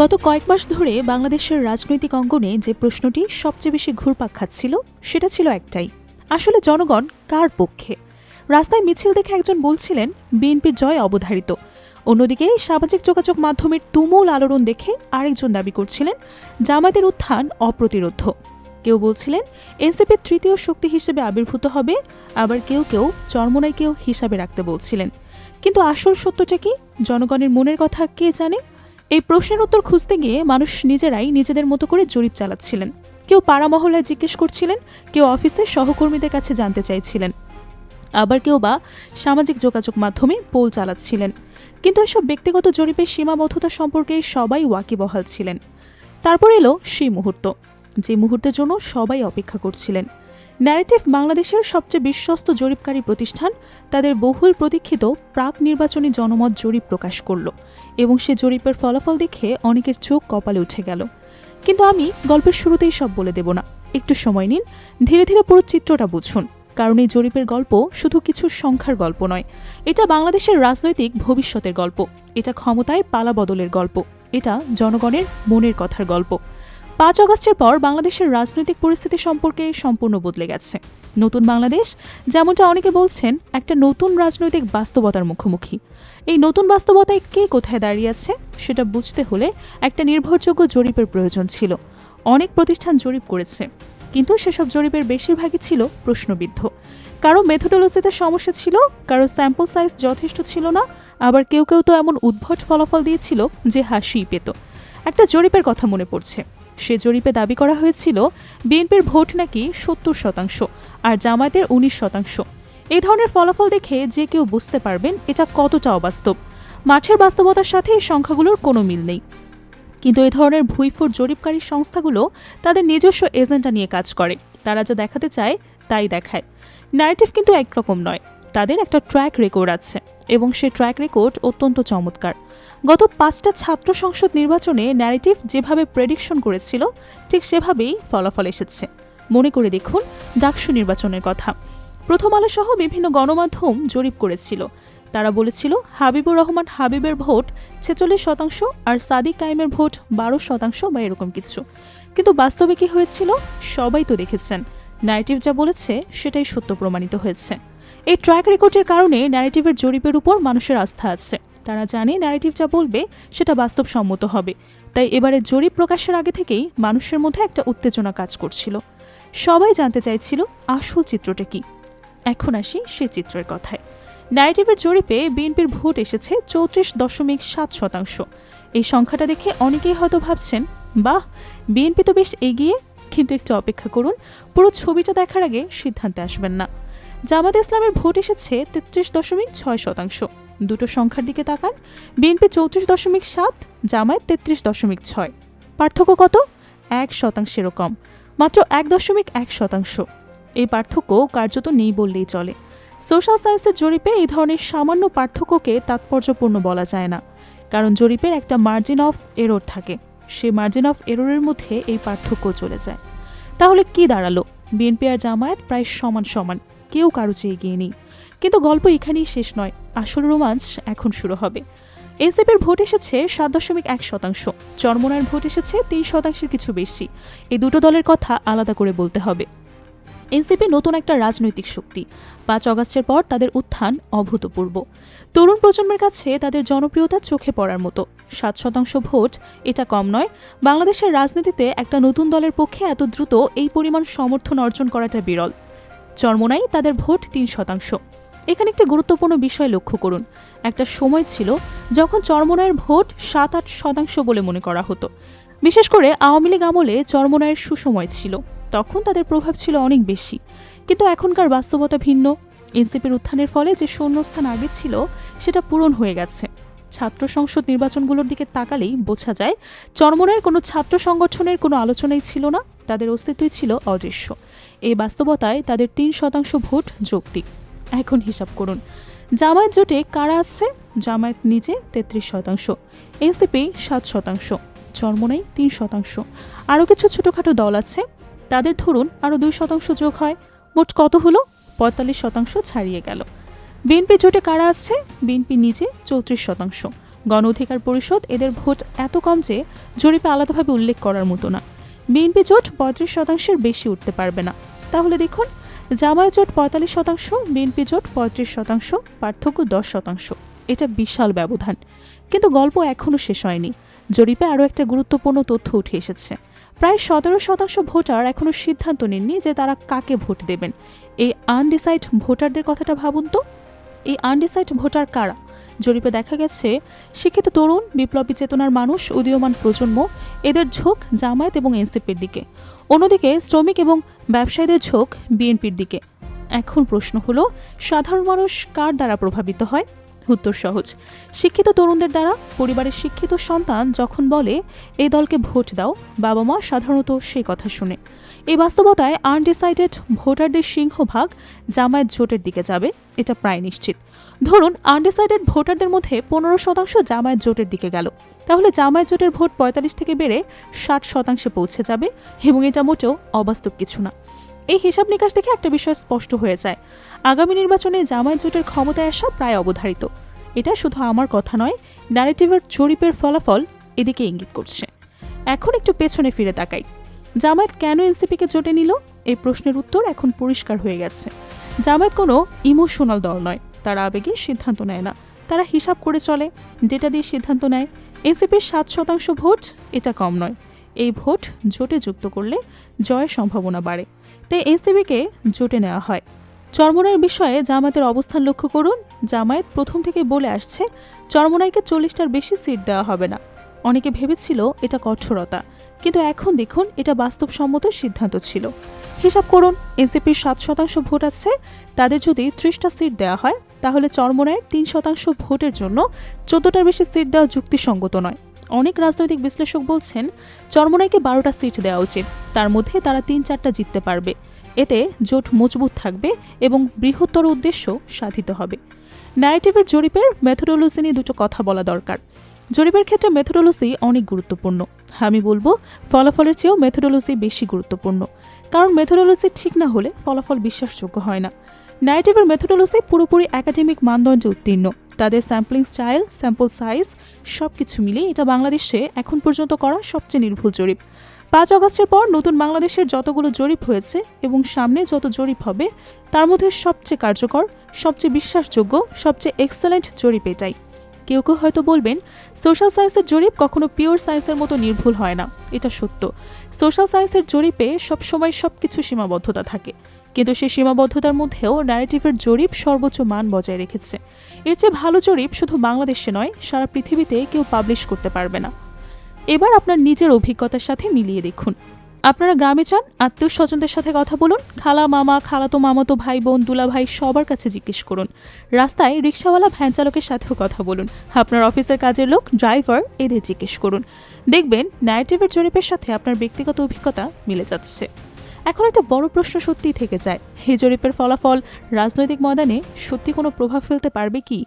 গত কয়েক মাস ধরে বাংলাদেশের রাজনৈতিক অঙ্গনে যে প্রশ্নটি সবচেয়ে বেশি ঘুরপাক খাচ্ছিল, সেটা ছিল একটাই। আসলে জনগণ কার পক্ষে? রাস্তায় মিছিল দেখে একজন বলছিলেন, বিএনপির জয় অবধারিত। অন্যদিকে সামাজিক যোগাযোগ মাধ্যমের তুমুল আলোড়ন দেখে আরেকজন দাবি করছিলেন জামাতের উত্থান অপ্রতিরোধ্য কেউ বলছিলেন, এনসিপির তৃতীয় শক্তি হিসেবে আবির্ভূত হবে, আবার কেউ কেউ চরমনাইকেও হিসাবে রাখতে বলছিলেন। কিন্তু আসল সত্যটা কি? জনগণের মনের কথা কে জানে? এই প্রশ্নের উত্তর খুঁজতে গিয়ে মানুষ নিজেরাই নিজেদের মতো করে জরিপ চালাচ্ছিলেন। কেউ পাড়া মহল্লায় জিজ্ঞেস করছিলেন, কেউ অফিসে সহকর্মীদের কাছে জানতে চাইছিলেন। আবার কেউ বা সামাজিক যোগাযোগ মাধ্যমে পোল চালাচ্ছিলেন। কিন্তু এসব ব্যক্তিগত জরিপের সীমাবদ্ধতা সম্পর্কে সবাই ওয়াকিবহাল ছিলেন। তারপর এলো সেই মুহূর্ত, যে মুহূর্তের জন্য সবাই অপেক্ষা করছিলেন। ন্যারেটিভ বাংলাদেশের সবচেয়ে বিশ্বস্ত জরিপকারী প্রতিষ্ঠান, তাদের বহুল প্রতীক্ষিত প্রাক নির্বাচনী জনমত জরিপ প্রকাশ করল এবং সে জরিপের ফলাফল দেখে অনেকের চোখ কপালে উঠে গেল। কিন্তু আমি গল্পের শুরুতেই সব বলে দেব না। একটু সময় নিন, ধীরে ধীরে পুরো চিত্রটা বুঝুন, কারণ এই জরিপের গল্প শুধু কিছু সংখ্যার গল্প নয়। এটা বাংলাদেশের রাজনৈতিক ভবিষ্যতের গল্প, এটা ক্ষমতায় পালা বদলের গল্প, এটা জনগণের মনের কথার গল্প। পাঁচ অগস্টের পর বাংলাদেশের রাজনৈতিক পরিস্থিতি সম্পর্কে সম্পূর্ণ বদলে গেছে। নতুন বাংলাদেশ, যেমনটা অনেকে বলছেন, একটা নতুন রাজনৈতিক বাস্তবতার মুখোমুখি। এই নতুন বাস্তবতায় কে কোথায় দাঁড়িয়ে আছে, সেটা বুঝতে হলে একটা নির্ভরযোগ্য জরিপের প্রয়োজন ছিল। অনেক প্রতিষ্ঠান জরিপ করেছে, কিন্তু সেসব জরিপের বেশিরভাগই ছিল প্রশ্নবিদ্ধ। কারও মেথোডোলজিতে সমস্যা ছিল, কারও স্যাম্পল সাইজ যথেষ্ট ছিল না, আবার কেউ কেউ তো এমন উদ্ভট ফলাফল দিয়েছিল যে হাসিই পেত। একটা জরিপের কথা মনে পড়ছে। সে জরিপে দাবি করা হয়েছিল, বিএনপির ভোট নাকি সত্তর শতাংশ আর জামায়াতের উনিশ শতাংশ। এই ধরনের ফলাফল দেখে যে কেউ বুঝতে পারবেন এটা কতটা অবাস্তব। মাঠের বাস্তবতার সাথে এই সংখ্যাগুলোর কোনো মিল নেই। কিন্তু এই ধরনের ভুইফোর জরিপকারী সংস্থাগুলো তাদের নিজস্ব এজেন্ডা নিয়ে কাজ করে। তারা যা দেখাতে চায়, তাই দেখায়। ন্যারেটিভ কিন্তু একরকম নয়। তাদের একটা ট্র্যাক রেকর্ড আছে। এবং সে ট্র্যাক রেকর্ড অত্যন্ত চমৎকার। গত পাঁচটা ছাত্র সংসদ নির্বাচনে ন্যারেটিভ যেভাবে প্রেডিকশন করেছিল, ঠিক সেভাবেই ফলাফল এসেছে। মনে করে দেখুন ডাকসু নির্বাচনের কথা। প্রথম আলো সহ বিভিন্ন গণমাধ্যম জরিপ করেছিল। তারা বলেছিল, হাবিবুর রহমান হাবিবের ভোট ছেচল্লিশ শতাংশ আর সাদিক কাইমের ভোট বারো শতাংশ বা এরকম কিছু। কিন্তু বাস্তবে কি হয়েছিল? সবাই তো দেখেছেন। ন্যারেটিভ যা বলেছে, সেটাই সত্য প্রমাণিত হয়েছে। এই ট্র্যাক রেকর্ডের কারণে ন্যারেটিভের জরিপের উপর মানুষের আস্থা আছে। তারা জানে ন্যারেটিভ যা বলবে, সেটা বাস্তবসম্মত হবে। তাই এবারে জরিপ প্রকাশের আগে থেকেই মানুষের মধ্যে একটা উত্তেজনা কাজ করছিল। সবাই জানতে চাইছিল, আসল চিত্রটা কি? এখন আসি সে চিত্রের কথায়। ন্যারেটিভের জরিপে বিএনপির ভোট এসেছে চৌত্রিশ দশমিক সাত শতাংশ। এই সংখ্যাটা দেখে অনেকেই হয়তো ভাবছেন, বাহ, বিএনপি তো বেশ এগিয়ে, কিন্তু একটু অপেক্ষা করুন, পুরো ছবিটা দেখার আগে সিদ্ধান্তে আসবেন না। জামাত ইসলামের ভোট এসেছে তেত্রিশ দশমিক ছয় শতাংশ। দুটো সংখ্যার দিকে তাকান। বিএনপি চৌত্রিশ দশমিক সাত, জামায়াত তেত্রিশ দশমিক ছয়। পার্থক্য কত? এক শতাংশেরও কম মাত্র এক দশমিক এক শতাংশ। এই পার্থক্য কার্যত নেই বললেই চলে। সোশ্যাল সায়েন্সের জরিপে এই ধরনের সামান্য পার্থক্যকে তাৎপর্যপূর্ণ বলা যায় না। কারণ জরিপের একটা মার্জিন অফ এরর থাকে। সেই মার্জিন অফ এররের মধ্যে এই পার্থক্য চলে যায়। তাহলে কি দাঁড়াল? বিএনপি আর জামায়াত প্রায় সমান সমান। কেউ কারও চেয়ে এগিয়ে নেই। কিন্তু গল্প এখানেই শেষ নয়, আসল রোমাঞ্চ এখন শুরু হবে। এনসিপির ভোট এসেছে সাত দশমিক এক শতাংশ, চরমনার ভোট এসেছে তিন শতাংশের কিছু বেশি। এই দুটো দলের কথা আলাদা করে বলতে হবে। এনসিপি নতুন একটা রাজনৈতিক শক্তি। পাঁচ অগাস্টের পর তাদের উত্থান অভূতপূর্ব। তরুণ প্রজন্মের কাছে তাদের জনপ্রিয়তা চোখে পড়ার মতো। সাত শতাংশ ভোট, এটা কম নয়। বাংলাদেশের রাজনীতিতে একটা নতুন দলের পক্ষে এত দ্রুত এই পরিমাণ সমর্থন অর্জন করাটা বিরল। চরমোনাই তাদের ভোট তিন শতাংশ। এখানে একটি গুরুত্বপূর্ণ বিষয় লক্ষ্য করুন। একটা সময় ছিল যখন চরমোনায়ের ভোট সাত আট শতাংশ বলে মনে করা হতো। বিশেষ করে আওয়ামী লীগ আমলে চরমোনায়ের সুসময় ছিল। তখন তাদের প্রভাব ছিল অনেক বেশি। কিন্তু এখনকার বাস্তবতা ভিন্ন। এনসিপির উত্থানের ফলে যে শূন্যস্থান আগে ছিল, সেটা পূরণ হয়ে গেছে। ছাত্র সংসদ নির্বাচনগুলোর দিকে তাকালেই বোঝা যায় চরমনের কোনো ছাত্র সংগঠনের কোনো আলোচনাই ছিল না। তাদের অস্তিত্বই ছিল অদৃশ্য। এই বাস্তবতায় তাদের তিন শতাংশ ভোট যৌক্তিক এখন হিসাব করুন, জামায়াত জোটে কারা আছে? জামায়াত নিজে তেত্রিশ শতাংশ, এনসিপি সাত শতাংশ, চরমনাই তিন শতাংশ। আরও কিছু ছোটোখাটো দল আছে, তাদের ধরুন আরও দুই শতাংশ যোগ হয়, মোট কত হলো? পঁয়তাল্লিশ শতাংশ ছাড়িয়ে গেল। বিএনপি জোটে কারা আছে? বিএনপি নিজে চৌত্রিশ শতাংশ। গণ অধিকার পরিষদ এদের ভোট এত কম যে জরিপে আলাদাভাবে উল্লেখ করার মতো না। বিএনপি জোট পঁয়ত্রিশ শতাংশের বেশি উঠতে পারবে না। তাহলে দেখুন জামায়াত জোট পঁয়তাল্লিশ শতাংশ, বিএনপি জোট পঁয়ত্রিশ শতাংশ, পার্থক্য দশ শতাংশ। এটা বিশাল ব্যবধান। কিন্তু গল্প এখনও শেষ হয়নি। জরিপে আরও একটা গুরুত্বপূর্ণ তথ্য উঠে এসেছে। প্রায় সতেরো শতাংশ ভোটার এখনও সিদ্ধান্ত নেননি যে তারা কাকে ভোট দেবেন। এই আনডিসাইড ভোটারদের কথাটা ভাবুন তো। এই আনডিসাইড ভোটার কারা? জরিপে দেখা গেছে শিক্ষিত তরুণ, বিপ্লবী চেতনার মানুষ, উদীয়মান প্রজন্ম, এদের ঝোঁক জামায়াত এবং এনসিপির দিকে। অন্যদিকে শ্রমিক এবং ব্যবসায়ীদের ঝোঁক বিএনপির দিকে। এখন প্রশ্ন হলো, সাধারণ মানুষ কার দ্বারা প্রভাবিত হয়? উত্তর সহজ। শিক্ষিত তরুণদের দ্বারা পরিবারের শিক্ষিত সন্তান যখন বলে এই দলকে ভোট দাও বাবা মা সাধারণত সেই কথা শুনে। এই বাস্তবতায় আনডিসাইডেড ভোটারদের সিংহভাগ জামায়াত জোটের দিকে যাবে, এটা প্রায় নিশ্চিত। ধরুন আনডিসাইডেড ভোটারদের মধ্যে পনেরো শতাংশ জামায়াত জোটের দিকে গেল। তাহলে জামায়াত জোটের ভোট পঁয়তাল্লিশ থেকে বেড়ে ষাট শতাংশে পৌঁছে যাবে, এবং এটা মোটেও অবাস্তব কিছু না। এই হিসাব নিকাশ দেখে একটা বিষয় স্পষ্ট হয়ে যায়। আগামী নির্বাচনে জামায়াত জোটের ক্ষমতায় আসা প্রায় অবধারিত। এটা শুধু আমার কথা নয় ন্যারেটিভের জরিপের ফলাফল এদিকে ইঙ্গিত করছে। এখন একটু পেছনে ফিরে তাকাই। জামায়াত কেন এনসিপিকে জোটে নিল? এই প্রশ্নের উত্তর এখন পরিষ্কার হয়ে গেছে। জামায়াত কোনো ইমোশনাল দল নয়। তারা আবেগে সিদ্ধান্ত নেয় না। তারা হিসাব করে চলে, ডেটা দিয়ে সিদ্ধান্ত নেয়। এনসিপির সাত শতাংশ ভোট, এটা কম নয়। এই ভোট জোটে যুক্ত করলে জয়ের সম্ভাবনা বাড়ে। তাই এনসিপিকে জোটে নেওয়া হয়। চরমনাইয়ের বিষয়ে জামায়াতের অবস্থান লক্ষ্য করুন, জামায়াত প্রথম থেকে বলে আসছে, চরমনাইকে চল্লিশটার বেশি সিট দেওয়া হবে না। অনেকে ভেবেছিল এটা কঠোরতা, কিন্তু এখন দেখুন এটা বাস্তবসম্মত সিদ্ধান্ত ছিল। হিসাব করুন, এনসিপির সাত শতাংশ ভোট আছে, তাদের যদি ত্রিশটা সিট দেওয়া হয়, তাহলে চরমনাইয়ের তিন শতাংশ ভোটের জন্য চোদ্দটার বেশি সিট দেওয়া যুক্তিসঙ্গত নয়। অনেক রাজনৈতিক বিশ্লেষক বলছেন, চরমনাইকে বারোটা সিট দেওয়া উচিত। তার মধ্যে তারা তিন চারটা জিততে পারবে। এতে জোট মজবুত থাকবে এবং বৃহত্তর উদ্দেশ্য সাধিত হবে। ন্যারেটিভের জরিপের মেথোডোলজি নিয়ে দুটো কথা বলা দরকার। জরিপের ক্ষেত্রে মেথোডোলজি অনেক গুরুত্বপূর্ণ। আমি বলব, ফলাফলের চেয়েও মেথোডোলজি বেশি গুরুত্বপূর্ণ। কারণ মেথোডোলজি ঠিক না হলে ফলাফল বিশ্বাসযোগ্য হয় না। ন্যারেটিভের মেথোডোলজি পুরোপুরি একাডেমিক মানদণ্ডে উত্তীর্ণ। তাদের স্যাম্পলিং স্টাইল স্যাম্পল সাইজ সব কিছু মিলিয়ে এটা বাংলাদেশে এখন পর্যন্ত করা সবচেয়ে নির্ভুল জরিপ। পাঁচ অগস্টের পর নতুন বাংলাদেশের যতগুলো জরিপ হয়েছে এবং সামনে যত জরিপ হবে, তার মধ্যে সবচেয়ে কার্যকর, সবচেয়ে বিশ্বাসযোগ্য, সবচেয়ে এক্সেলেন্ট জরিপ এটাই। কেউ কেউ হয়তো বলবেন সোশ্যাল সায়েন্সের জরিপ কখনো পিওর সায়েন্সের মতো নির্ভুল হয় না, এটা সত্য। সোশ্যাল সায়েন্সের জরিপে সবসময় সব কিছু সীমাবদ্ধতা থাকে। কিন্তু সেই সীমাবদ্ধতার মধ্যেও ন্যারেটিভের জরিপ সর্বোচ্চ মান বজায় রেখেছে। এর চেয়ে ভালো জরিপ শুধু বাংলাদেশে নয়, সারা পৃথিবীতে কেউ পাবলিশ করতে পারবে না। এবার আপনার নিজের অভিজ্ঞতার সাথে মিলিয়ে দেখুন। আপনারা গ্রামে চান আত্মীয় স্বজনদের সাথে কথা বলুন, খালা, মামা, খালাতো, মামাতো ভাই বোন দুলা ভাই সবার কাছে জিজ্ঞেস করুন। রাস্তায় রিক্সাওয়ালা, ভ্যান চালকের সাথেও কথা বলুন। আপনার অফিসের কাজের লোক, ড্রাইভার, এদের জিজ্ঞেস করুন। দেখবেন ন্যারেটিভের জরিপের সাথে আপনার ব্যক্তিগত অভিজ্ঞতা মিলে যাচ্ছে। এখন একটা বড় প্রশ্ন সত্যিই থেকে যায়। এই জরিপের ফলাফল রাজনৈতিক ময়দানে সত্যি কোনো প্রভাব ফেলতে পারবে কি?